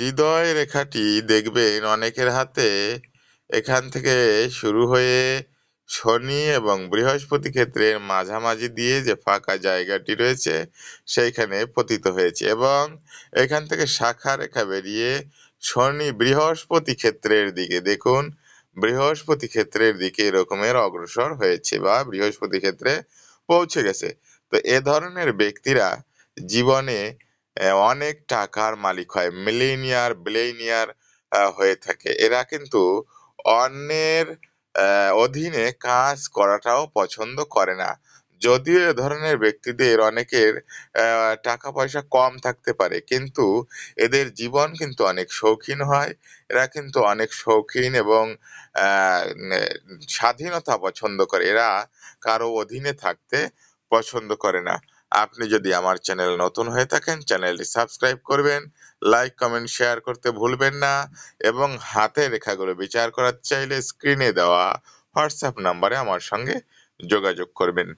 হৃদয় রেখাটি দেখবেন অনেকের হাতে। এখান থেকে শুরু হয়ে শনি এবং বৃহস্পতি ক্ষেত্রের মাঝামাঝি দিয়ে যে ফাঁকা জায়গাটি রয়েছে, সেইখানে পতিত হয়েছে এবং এখান থেকে শাখা রেখা বেরিয়ে শনি বৃহস্পতি ক্ষেত্রের দিকে দেখুন, বৃহস্পতি ক্ষেত্রের দিকে এরকমের অগ্রসর হয়েছে বা বৃহস্পতি ক্ষেত্রে পৌঁছে গেছে। তো এ ধরনের ব্যক্তিরা জীবনে অনেক টাকার মালিক হয়, মিলেনিয়ার, ব্লেনিয়ার হয়ে থাকে। এরা কিন্তু অন্যের অধীনে কাজ করাটাও পছন্দ করে না। যদিও এ ধরনের ব্যক্তিদের অনেকের টাকা পয়সা কম থাকতে পারে, কিন্তু এদের জীবন কিন্তু অনেক শৌখিন হয়। এরা কিন্তু অনেক শৌখিন এবং স্বাধীনতা পছন্দ করে। এরা কারও অধীনে থাকতে পছন্দ করে না। আপনি যদি আমার চ্যানেল নতুন হয়ে থাকেন, চ্যানেলটি সাবস্ক্রাইব করবেন, লাইক, কমেন্ট, শেয়ার করতে ভুলবেন না এবং হাতে রেখাগুলো বিচার করার চাইলে স্ক্রিনে দেওয়া হোয়াটসঅ্যাপ নাম্বারে আমার সঙ্গে যোগাযোগ করবেন।